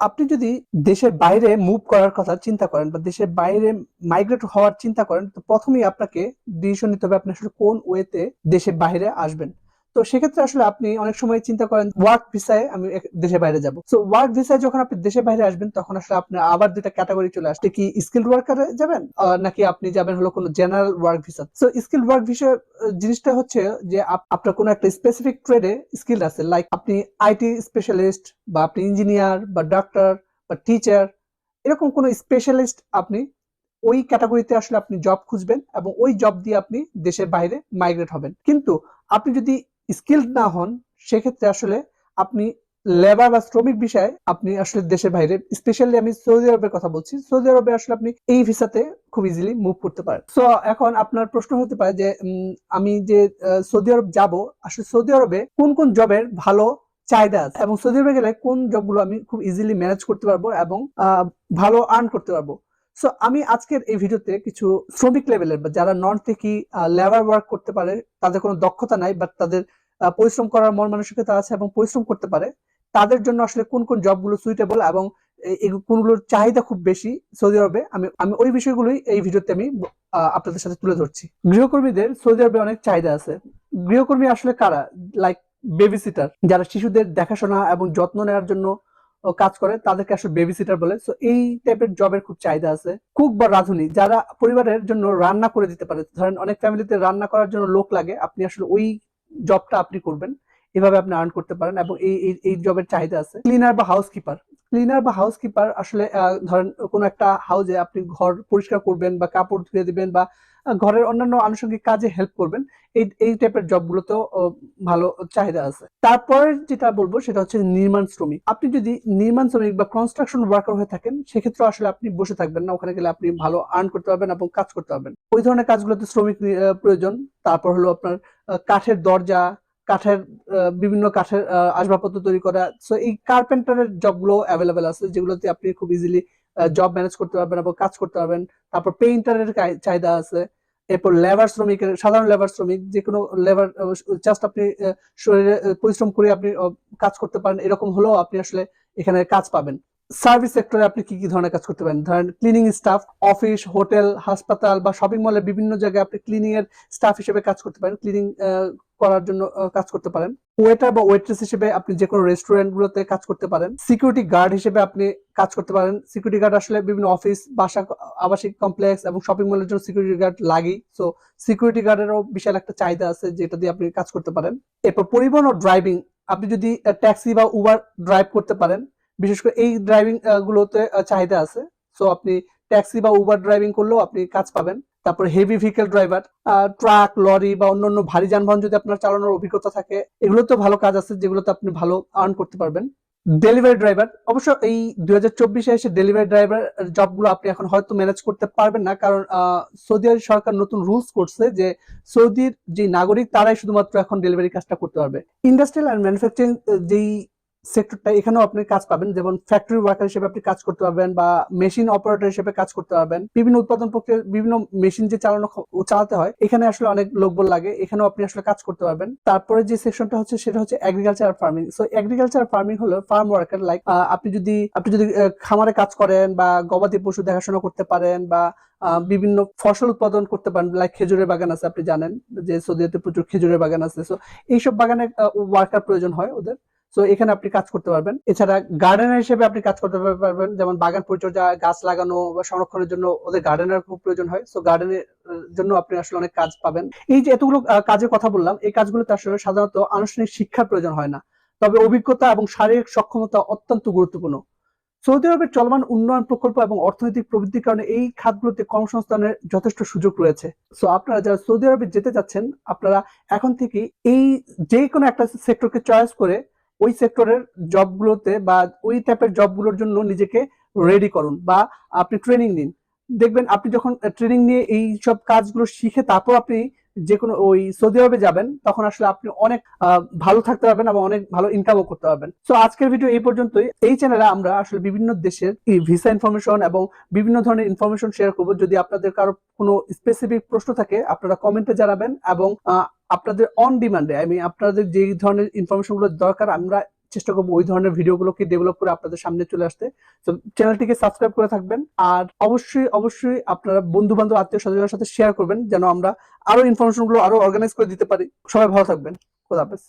আপনি যদি দেশের বাইরে মুভ করার কথা চিন্তা করেন বা দেশের বাইরে মাইগ্রেট হওয়ার চিন্তা করেন, তো প্রথমেই আপনাকে ডিসিশন নিতে হবে আপনি আসলে কোন ওয়েতে দেশের বাইরে আসবেন। তো সেক্ষেত্রে আসলে আপনি অনেক সময় চিন্তা করেন ওয়ার্ক ভিসায় আমি দেশের বাইরে যাব। তো ওয়ার্ক ভিসায় যখন আপনি দেশের বাইরে আসবেন, তখন আসলে আপনার আবার দুইটা ক্যাটাগরি চলে আসছে কি স্কিল্ড ওয়ার্কারে যাবেন নাকি আপনি যাবেন হলো কোনো জেনারেল ওয়ার্ক ভিসা তো স্কিল্ড ওয়ার্ক ভিসা জিনিসটা হচ্ছে যে আপনার কোনো একটা স্পেসিফিক ট্রেডে স্কিল আছে। লাইক আপনি আইটি স্পেশালিস্ট বা আপনি ইঞ্জিনিয়ার বা ডাক্তার বা টিচার এরকম কোনো স্পেশালিস্ট আপনি ওই ক্যাটাগরিতে আসলে আপনি জব খুঁজবেন এবং ওই জব দিয়ে আপনি দেশের বাইরে মাইগ্রেট হবেন। কিন্তু আপনি যদি স্কিলড না হন, সেক্ষেত্রে আসলে আপনি লেবার বা শ্রমিক বিষয়ে আপনি আসলে দেশের বাইরে স্পেশালি আমি সৌদি আরবের কথা বলছি, সৌদি আরবে আসলে আপনি এই ভিসাতে খুব ইজিলি মুভ করতে পারেন। সো এখন আপনার প্রশ্ন হতে পারে যে আমি যে সৌদি আরব যাব, আসলে সৌদি আরবে কোন কোন জবের ভালো চাহিদা আছে? এবং সৌদি আরবে গেলে কোন জবগুলো আমি খুব ইজিলি ম্যানেজ করতে পারব এবং ভালো আর্ন করতে পারব? সো আমি আজকের এই ভিডিওতে কিছু শ্রমিক লেভেলের বা যারা নন টেকি লেবার ওয়ার্ক করতে পারে, তাদের কোনো দক্ষতা নাই বাট তাদের পরিশ্রম করার মন মানসিকতা আছে এবং পরিশ্রম করতে পারে, তাদের জন্য আসলে কোন কোন জবগুলো সুইটেবল এবং কোনগুলোর চাহিদা খুব বেশি সৌদি আরবে, আমি আমি ওই বিষয়গুলোই এই ভিডিওতে আমি আপনাদের সাথে তুলে ধরছি। গৃহকর্মীদের সৌদি আরবে অনেক চাহিদা আছে। গৃহকর্মী আসলে কারা? লাইক বেবি সিটার যারা শিশুদের দেখাশোনা এবং যত্ন নেওয়ার জন্য কাজ করে, তাদেরকে আসলে বেবি সিটার বলে। সো এই টাইপের জবের খুব চাহিদা আছে। কুক বা রাঁধুনি, যারা পরিবারের জন্য রান্না করে দিতে পারে, ধরেন অনেক ফ্যামিলিতে রান্না করার জন্য লোক লাগে, আপনি আসলে ওই জবটা আপনি করবেন। এভাবে আপনি আর্ন করতে পারেন এবং এই, এই- জবের চাহিদা আছে। ক্লিনার বা হাউসকিপার ক্লিনার বা হাউসকিপার আসলে আহ, ধরেন কোনো একটা হাউজে আপনি ঘর পরিষ্কার করবেন বা কাপড় ধুয়ে দিবেন বা ঘরের অন্যান্য আনুষঙ্গিক কাজে হেল্প করবেন এই এই টাইপের জবগুলোতেও ভালো চাহিদা আছে। তারপরে যেটা বলব সেটা হচ্ছে নির্মাণ শ্রমিক। আপনি যদি নির্মাণ শ্রমিক বা কনস্ট্রাকশন ওয়ার্কার হয়ে থাকেন সেক্ষেত্রে আসলে আপনি বসে থাকবেন না। ওখানে গেলে আপনি ভালো আর্ন করতে পারবেন এবং কাজ করতে পারবেন। ওই ধরনের কাজগুলোতে শ্রমিক প্রয়োজন। তারপর হলো আপনার কাঠের দরজা কাঠের বিভিন্ন কাঠের আসবাবপত্র তৈরি করা। সো এই কার্পেন্টারের জবগুলো অ্যাভেলেবেল আছে, যেগুলোতে আপনি খুব ইজিলি জব ম্যানেজ করতে পারবেন এবং কাজ করতে পারবেন। তারপর পেইন্টারের চাহিদা আছে। এরপর লেবার শ্রমিকের, সাধারণ লেবার শ্রমিক যে কোনো লেবার জাস্ট আপনি শরীরে পরিশ্রম করে আপনি কাজ করতে পারেন, এরকম হলেও আপনি আসলে এখানে কাজ পাবেন। সার্ভিস সেক্টরে আপনি কি কি ধরনের কাজ করতে পারেন? ধরেন ক্লিনিং স্টাফ অফিস হোটেল হাসপাতাল বা শপিং মলের বিভিন্ন জায়গায় আপনি ক্লিনিং এর স্টাফ হিসেবে কাজ করতে পারেন ক্লিনিং করার জন্য কাজ করতে পারেন। ওয়েটার বা ওয়েট্রেস হিসেবে আপনি যে কোনো রেস্টুরেন্ট গুলোতে কাজ করতে পারেন। সিকিউরিটি গার্ড হিসেবে আপনি কাজ করতে পারেন। সিকিউরিটি গার্ড আসলে বিভিন্ন অফিস বাসা, আবাসিক কমপ্লেক্স এবং শপিং মলের জন্য সিকিউরিটি গার্ড লাগেই। সো সিকিউরিটি গার্ডেরও বিশাল একটা চাহিদা আছে যেটা দিয়ে আপনি কাজ করতে পারেন। এরপর পরিবহন ও ড্রাইভিং আপনি যদি ট্যাক্সি বা উবার ড্রাইভ করতে পারেন বিশেষ করে এই ড্রাইভিং গুলোতে চাহিদা আছে। সো আপনি ট্যাক্সি বা উবার ড্রাইভিং করলেও আপনি কাজ পাবেন। তারপর heavy vehicle driver truck lorry বা অন্যান্য ভারী যানবাহন যদি আপনার চালানোর অভিজ্ঞতা থাকে, এগুলোতে ভালো কাজ আছে যেগুলোতে আপনি ভালো আর্ন করতে পারবেন। ডেলিভারি ড্রাইভার অবশ্য এই দুই হাজার চব্বিশে এসে ডেলিভারি ড্রাইভার জবগুলো আপনি এখন হয়তো ম্যানেজ করতে পারবেন না। কারণ সৌদি আরব সরকার নতুন রুলস করছে যে সৌদির যে নাগরিক, তারাই শুধুমাত্র এখন ডেলিভারি কাজটা করতে পারবে। ইন্ডাস্ট্রিয়াল অ্যান্ড ম্যানুফ্যাকচারিং যেই সেক্টরটা এখানেও আপনি কাজ পাবেন। যেমন ফ্যাক্টরি ওয়ার্কার হিসেবে আপনি কাজ করতে পারবেন বা মেশিন অপারেটর হিসেবে কাজ করতে পারবেন। বিভিন্ন উৎপাদন প্রক্রিয়া বিভিন্ন মেশিন যে চালানো চালাতে হয়, এখানে আসলে অনেক লোকবল লাগে। এখানেও আপনি আসলে কাজ করতে পারবেন। তারপরে যে সেকশনটা হচ্ছে, সেটা হচ্ছে agriculture farming so agriculture farming হলো ফার্ম ওয়ার্কার লাইক আপনি যদি আপনি যদি খামারে কাজ করেন বা গবাদি পশু দেখাশোনা করতে পারেন বা বিভিন্ন ফসল উৎপাদন করতে পারেন লাইক খেজুরের বাগান আছে, আপনি জানেন যে সৌদিতে প্রচুর খেজুরের বাগান আছে। সো এইসব বাগানে ওয়ার্কার প্রয়োজন হয় ওদের। সো এখানে আপনি কাজ করতে পারবেন। এছাড়া গার্ডেনার হিসেবে আপনি কাজ করতে পারবেন, যেমন বাগান পরিচর্যা, গাছ লাগানো বা সংরক্ষণের জন্য ওদের গার্ডেনার খুব প্রয়োজন হয়। সো গার্ডেনের জন্য আপনি আসলে অনেক কাজ পাবেন। এই যে এতগুলো কাজের কথা বললাম, এই কাজগুলোতে আসলে সাধারণত আনুষ্ঠানিক শিক্ষার প্রয়োজন হয় না। তবে অভিজ্ঞতা এবং শারীরিক সক্ষমতা অত্যন্ত গুরুত্বপূর্ণ। সৌদি আরবের চলমান উন্নয়ন প্রকল্প এবং অর্থনৈতিক প্রবৃদ্ধির কারণে এই খাতগুলোতে কর্মসংস্থানের যথেষ্ট সুযোগ রয়েছে। সো আপনারা যারা সৌদি আরবে যেতে যাচ্ছেন আপনারা এখন থেকে এই যে কোনো একটা সেক্টরকে চয়েস করে ওই সেক্টরের জবগুলোতে বা ওই টাইপের জবগুলোর জন্য নিজেকে রেডি করুন বা আপনি ট্রেনিং নিন। দেখবেন আপনি যখন ট্রেনিং নিয়ে এই সব কাজগুলো শিখে তারপর আপনি যে কোনো ওই সৌদি আরবে যাবেন, তখন আসলে আপনি অনেক ভালো থাকতে পারবেন এবং অনেক ভালো ইনকামও করতে পারবেন। তো আজকের ভিডিও এই পর্যন্তই। এই চ্যানেলে আমরা আসলে বিভিন্ন দেশের ভিসা ইনফরমেশন এবং বিভিন্ন ধরনের ইনফরমেশন শেয়ার করব। যদি আপনাদের কারও কোনো স্পেসিফিক প্রশ্ন থাকে, আপনারা কমেন্টে জানাবেন এবং আপনাদের অন ডিমান্ডে আই মিন আপনাদের যে ধরনের ইনফরমেশনগুলো দরকার, আমরা চেষ্টা করব ওই ধরনের ভিডিও গুলোকে ডেভেলপ করে আপনাদের সামনে চলে আসতে। তো চ্যানেলটিকে সাবস্ক্রাইব করে থাকবেন, আর অবশ্যই অবশ্যই আপনারা বন্ধু বান্ধব আত্মীয় স্বজনের সাথে শেয়ার করবেন, যেন আমরা আরও ইনফরমেশনগুলো আরও অর্গানাইজ করে দিতে পারি। সবাই ভালো থাকবেন। খোদা হাফেজ।